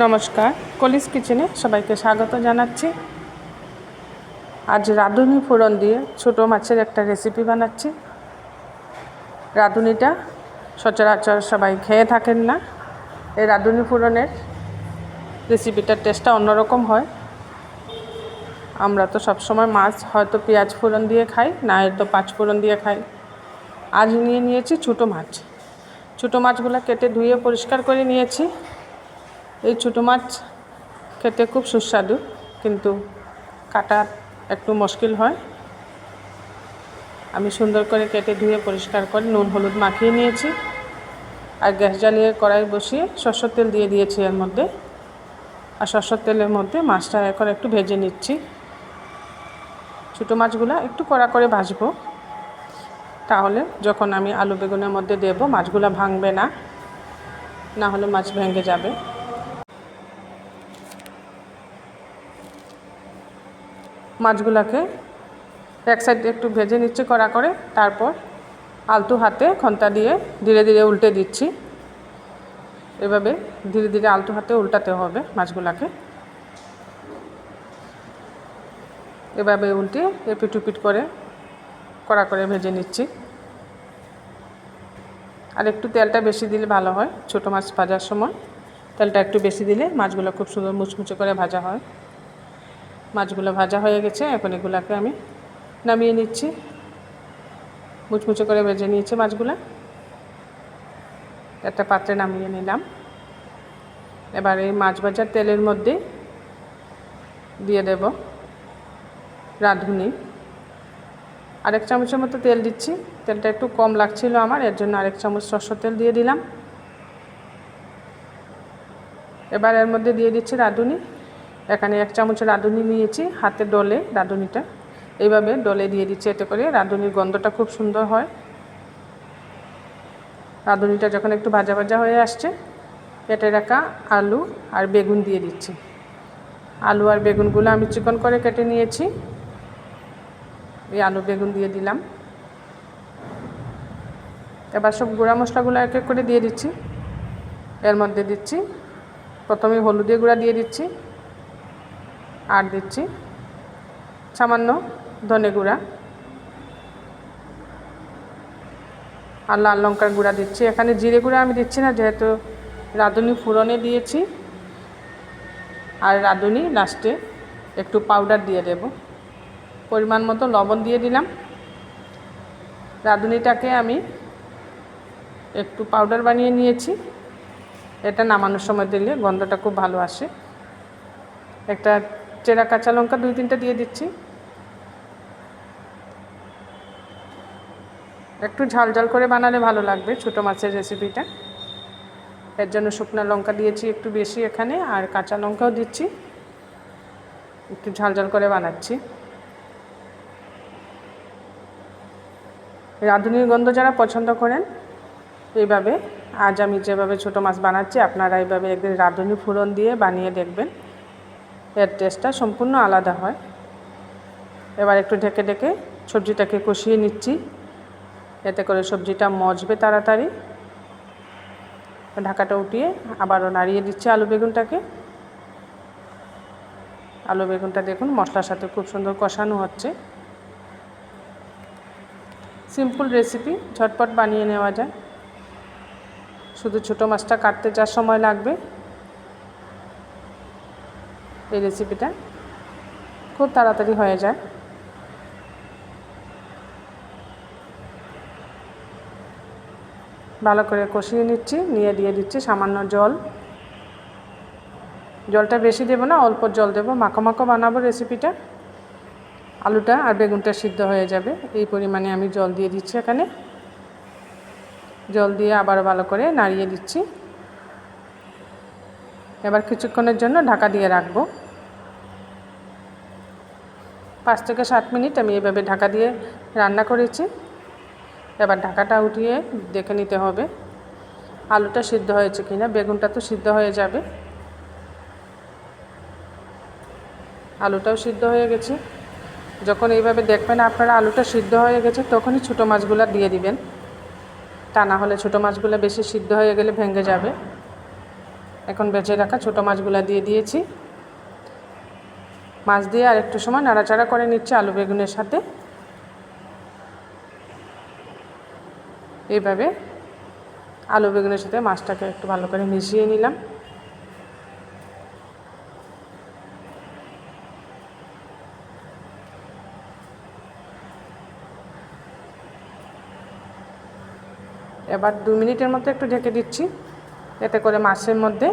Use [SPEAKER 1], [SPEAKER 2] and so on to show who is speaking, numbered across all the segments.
[SPEAKER 1] নমস্কার, কলিস কিচেনে সবাইকে স্বাগত জানাচ্ছি। আজ রাঁধুনি ফোড়ন দিয়ে ছোটো মাছের একটা রেসিপি বানাচ্ছি। রাঁধুনিটা সচরাচর সবাই খেয়ে থাকেন না। এই রাঁধুনি ফোড়নের রেসিপিটার টেস্টটা অন্যরকম হয়। আমরা তো সবসময় মাছ, হয়তো পেঁয়াজ ফোড়ন দিয়ে খাই, না হয়তো পাঁচ ফোড়ন দিয়ে খাই। আজ নিয়ে নিয়েছি ছোটো মাছ। ছোটো মাছগুলো কেটে ধুয়ে পরিষ্কার করে নিয়েছি। এই ছোটো মাছ খেতে খুব সুস্বাদু, কিন্তু কাটা একটু মুশকিল হয়। আমি সুন্দর করে কেটে ধুয়ে পরিষ্কার করে নুন, হলুদ মাখিয়ে নিয়েছি। আর গ্যাস জ্বালিয়ে কড়াই বসিয়ে সরষের তেল দিয়ে দিয়েছি এর মধ্যে। আর সরষের তেলের মধ্যে মাছটা এখন একটু ভেজে নিচ্ছি। ছোটো মাছগুলো একটু কড়া করে ভাজবো। তাহলে যখন আমি আলু বেগুনের মধ্যে দেব, মাছগুলো ভাঙবে না। না হলে মাছ ভেঙে যাবে। মাছগুলোকে এক সাইড একটু ভেজে নিচ্ছি কড়া করে, তারপর আলতু হাতে খন্তা দিয়ে ধীরে ধীরে উল্টে দিচ্ছি। এভাবে ধীরে ধীরে আলতু হাতে উল্টাতে হবে মাছগুলোকে। এভাবে উল্টে এপিট উপিট করে কড়া করে ভেজে নিচ্ছি। আর একটু তেলটা বেশি দিলে ভালো হয়, ছোটো মাছ ভাজার সময়। তেলটা একটু বেশি দিলে মাছগুলো খুব সুন্দর মুচমুচে করে ভাজা হয়। মাছগুলো ভাজা হয়ে গেছে, এখন এগুলোকে আমি নামিয়ে নিচ্ছি। মুচমুচে করে ভেজে নিয়েছি মাছগুলো। একটা পাত্রে নামিয়ে নিলাম। এবার এই মাছ ভাজার তেলের মধ্যে দিয়ে দেব রাঁধুনি। আরেক চামচের মতো তেল দিচ্ছি। তেলটা একটু কম লাগছিল আমার, এর জন্য আরেক চামচ সরষের তেল দিয়ে দিলাম। এবার এর মধ্যে দিয়ে দিচ্ছি রাঁধুনি। এখানে এক চামচ রাঁধুনি নিয়েছি, হাতে ডলে রাঁধুনিটা। এইভাবে ডলে দিয়ে দিচ্ছি এতে করে রাঁধুনির গন্ধটা খুব সুন্দর হয়। রাঁধুনিটা যখন একটু ভাজা ভাজা হয়ে আসছে, কেটে রাখা আলু আর বেগুন দিয়ে দিচ্ছি। আলু আর বেগুনগুলো আমি চিকন করে কেটে নিয়েছি। এই আলু বেগুন দিয়ে দিলাম। এবার সব গুঁড়া মশলাগুলো এক এক করে দিয়ে দিচ্ছি। এর মধ্যে দিচ্ছি, প্রথমে হলুদের গুঁড়া দিয়ে দিচ্ছি। আর দিচ্ছি। সামান্য ধনে গুঁড়া। আর লাল লঙ্কার গুঁড়া দিচ্ছি। এখানে জিরে গুঁড়া আমি দিচ্ছি না, যেহেতু রাঁধুনি ফুরনে দিয়েছি। আর রাঁধুনি লাস্টে একটু পাউডার দিয়ে দেব। পরিমাণ মতো লবণ দিয়ে দিলাম। রাঁধুনিটাকে আমি একটু পাউডার বানিয়ে নিয়েছি। এটা নামানোর সময় দিলে গন্ধটা খুব ভালো আসে। একটা চেরা কাঁচা লঙ্কা দুই তিনটা দিয়ে দিচ্ছি। একটু ঝাল ঝাল করে বানালে ভালো লাগবে ছোটো মাছের রেসিপিটা এর জন্য শুকনো লঙ্কা দিয়েছি একটু বেশি এখানে আর কাঁচা লঙ্কাও দিচ্ছি। একটু ঝাল ঝাল করে বানাচ্ছি। রাঁধুনির গন্ধ যারা পছন্দ করেন, এইভাবে আজ আমি যেভাবে ছোটো মাছ বানাচ্ছি, আপনারা এইভাবে একদিন রাঁধুনি ফুরন দিয়ে বানিয়ে দেখবেন। এর টেস্টটা সম্পূর্ণ আলাদা হয়। এবার একটু ঢেকে ঢেকে সবজিটাকে কষিয়ে নিচ্ছি। এতে করে সবজিটা মজবে তাড়াতাড়ি। ঢাকাটা উঠিয়ে আবারও নাড়িয়ে দিচ্ছি আলু বেগুনটাকে। আলু বেগুনটা দেখুন মশলার সাথে খুব সুন্দর কষানো হচ্ছে। সিম্পল রেসিপি, ঝটপট বানিয়ে নেওয়া যায়। শুধু ছোটো মাছটা কাটতে যা সময় লাগবে। এই রেসিপিটা খুব তাড়াতাড়ি হয়ে যায়। ভালো করে কষিয়ে নিচ্ছি, নিয়ে দিয়ে দিচ্ছি সামান্য জল। জলটা বেশি দেবো না, অল্প জল দেবো। মাখো মাখো বানাবো রেসিপিটা আলুটা আর বেগুনটা সিদ্ধ হয়ে যাবে। এই পরিমাণে আমি জল দিয়ে দিচ্ছি এখানে। জল দিয়ে আবার ভালো করে নাড়িয়ে দিচ্ছি। এবার কিছুক্ষণের জন্য ঢাকা দিয়ে রাখব। পাঁচ থেকে সাত মিনিট আমি এভাবে ঢাকা দিয়ে রান্না করেছি। এবার ঢাকাটা উঠিয়ে দেখে নিতে হবে আলুটা সিদ্ধ হয়েছে কিনা, বেগুনটা তো সিদ্ধ হয়ে যাবে। আলুটাও সিদ্ধ হয়ে গেছে। যখন এইভাবে দেখবেন আপনারা আলুটা সিদ্ধ হয়ে গেছে, তখনই ছোটো মাছগুলো দিয়ে দিবেন। তা না হলে ছোটো মাছগুলো বেশি সিদ্ধ হয়ে গেলে ভেঙে যাবে। এখন বেঁচে রাখা ছোটো মাছগুলো দিয়ে দিয়েছি। মাছ দিয়ে আর একটু সময় নাড়াচাড়া করে নিচ্ছি আলু বেগুনের সাথে। এইভাবে আলু বেগুনের সাথে মাছটাকে একটু ভালো করে মিশিয়ে নিলাম। এবার দু মিনিটের মতো একটু ঢেকে দিচ্ছি, এতে করে মাছের মধ্যে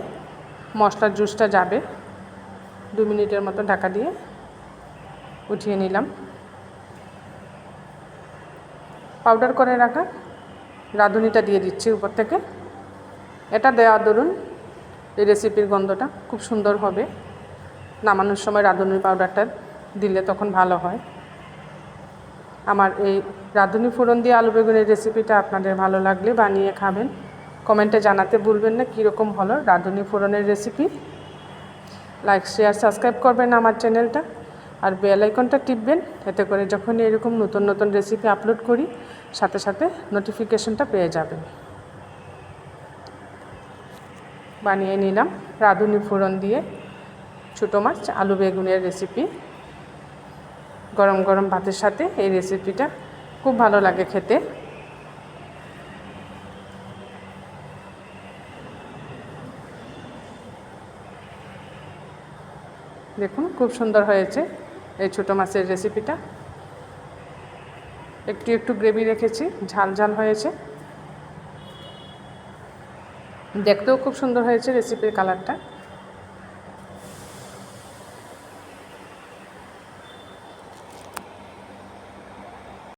[SPEAKER 1] মশলার জুসটা যাবে। দু মিনিটের মতো ঢাকা দিয়ে উঠিয়ে নিলাম। পাউডার করে রাখা রাঁধুনিটা দিয়ে দিচ্ছি উপর থেকে। এটা দেওয়া দরুন এই রেসিপির গন্ধটা খুব সুন্দর হবে। নামানোর সময় রাঁধুনির পাউডারটা দিলে তখন ভালো হয়। আমার এই রাঁধুনি ফোড়ন দিয়ে আলু বেগুনের রেসিপিটা আপনাদের ভালো লাগলে বানিয়ে খাবেন। কমেন্টে জানাতে ভুলবেন না কীরকম হলো রাঁধুনি ফোড়নের রেসিপি। লাইক শেয়ার সাবস্ক্রাইব করবেন আমার চ্যানেলটা আর বেল আইকনটা টিপবেন, এতে করে যখন এরকম নতুন নতুন রেসিপি আপলোড করি, সাথে সাথে নোটিফিকেশনটা পেয়ে যাবেন। বানিয়ে নিলাম রাঁধুনি ফোড়ন দিয়ে ছোটো মাছ, আলু বেগুনের রেসিপি গরম গরম ভাতের সাথে এই রেসিপিটা খুব ভালো লাগে খেতে। দেখুন, খুব সুন্দর হয়েছে এই ছোটো মাছের রেসিপিটা একটু একটু গ্রেভি রেখেছি, ঝাল ঝাল হয়েছে। দেখতেও খুব সুন্দর হয়েছে রেসিপির কালারটা